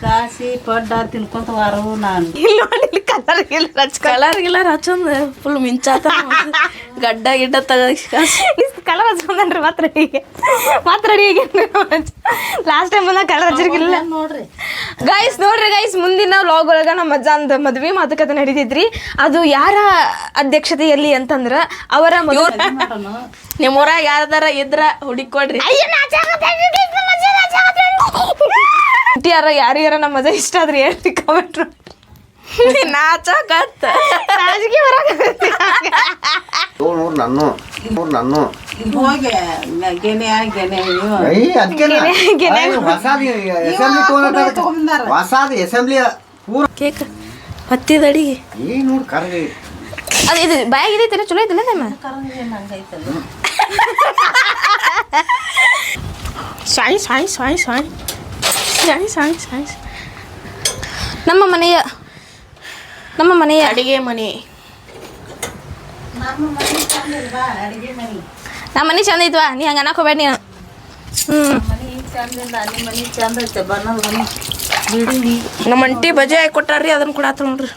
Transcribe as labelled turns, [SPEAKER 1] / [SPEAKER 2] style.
[SPEAKER 1] ಕಾಸಿ ಪಡ್ಡ ತಿನ್ಕೊಂತ ವಾರವು ನಾನು.
[SPEAKER 2] ಇಲ್ಲಿ ನೋಡಿ ಇಲ್ಲಿ ಕಲರ್ ಇಲ್ಲ ರಚ್
[SPEAKER 3] ಕಲರ್ ಗಿಲರ್ ಹಚ್ಚಂದ ಫುಲ್ ಮಿಂಚಾತ ಗಡ್ಡ ಗಿಡ್ಡ ತಗ
[SPEAKER 2] ಕಲರ್ ಹಚ್ಕೊಂಡ್ರಿ ಮಾತ್ರ ಹೀಗೆ. ಮಾತ್ರ ಹೀಗೆ ಲಾಸ್ಟ್ ಟೈಮ್ ಬಂದಾಗ ಕಲರ್ ಹಚ್ಚಿರ್ಗಿಲ್ಲ
[SPEAKER 1] ನೋಡ್ರಿ.
[SPEAKER 2] ಗೈಸ್ ನೋಡ್ರಿ ಗೈಸ್ ಮುಂದಿನ ವ್ಲಾಗ್ ಒಳಗ ನಮ್ಮ ಅಜ್ಜಂದ ಮದ್ವೆ ಮಾತುಕತೆ ನಡೀತೈತ್ರಿ ಅದು ಯಾರ ಅಧ್ಯಕ್ಷತೆಯಲ್ಲಿ ಅಂತಂದ್ರ ಅವರ
[SPEAKER 3] ನಿಮ್ಮ ಊರಾಗ ಯಾರ್ದಾರ ಇದ್ರ ಹುಡುಕೊಡ್ರಿ
[SPEAKER 2] ಯಾರ ಯಾರ್ಯಾರ ನಮ್ಮ ಮಜಾ ಇಷ್ಟ ಆದ್ರೆ ಹೇಳ್ರಿ ಕಮೆಂಟ್
[SPEAKER 3] ನಾಚಕತ್ತ.
[SPEAKER 2] ರಾಜಕೀಯ
[SPEAKER 4] ನೋಡು ನೋಡು ನಾನು ನೋಡು ನಾನು
[SPEAKER 1] ಇಲ್ಲಿ ಹೋಗಿ ಗೆನೆ ಗೆನೆ ಇವು
[SPEAKER 4] ಐ ಅದಕ್ಕೆ ಹೊಸಾದ ಅಸೆಂಬ್ಲಿ
[SPEAKER 1] ತಗೊಂಬಂದಾರ.
[SPEAKER 4] ಹೊಸಾದ ಅಸೆಂಬ್ಲಿ ಪೂರ
[SPEAKER 3] ಕೇಕ್ ಹತ್ತಿದ ಅಡಿಗೆ.
[SPEAKER 4] ಏ ನೋಡು ಕರ್ರಿ
[SPEAKER 2] ಅದು ಇದು ಬಾಯಾಗ ಇದೈತೆ ಚಲೋ ಐತಲ್ಲ ನಿಮ್ಮ?
[SPEAKER 3] ಸಾಯಿ ಸಾಯಿ ಸಾಯಿ ಸಾಯ್.
[SPEAKER 2] ನಮ್ಮ ಮನೆಯ ನಮ್ಮ ಮನೆಯ.
[SPEAKER 3] ಅಡಿಗೆ ಮನೆ.
[SPEAKER 1] ನಮ್ಮ ಮನೆ
[SPEAKER 2] ಚಂದ ಐತ್ವಾ ನೀ ಹಂಗೆ ಅನ್ನಕೋಬೇಡ ಹೋಗ್ಬೇಡ ನೀನು
[SPEAKER 3] ನಮ್ಮ ಅಂಟಿ ಬಜೆ ಹಾಕಿ ಕೊಟ್ಟಾರ್ರಿ ಅದನ್ನ ಕೊಡಾತ ನೋಡ್ರಿ.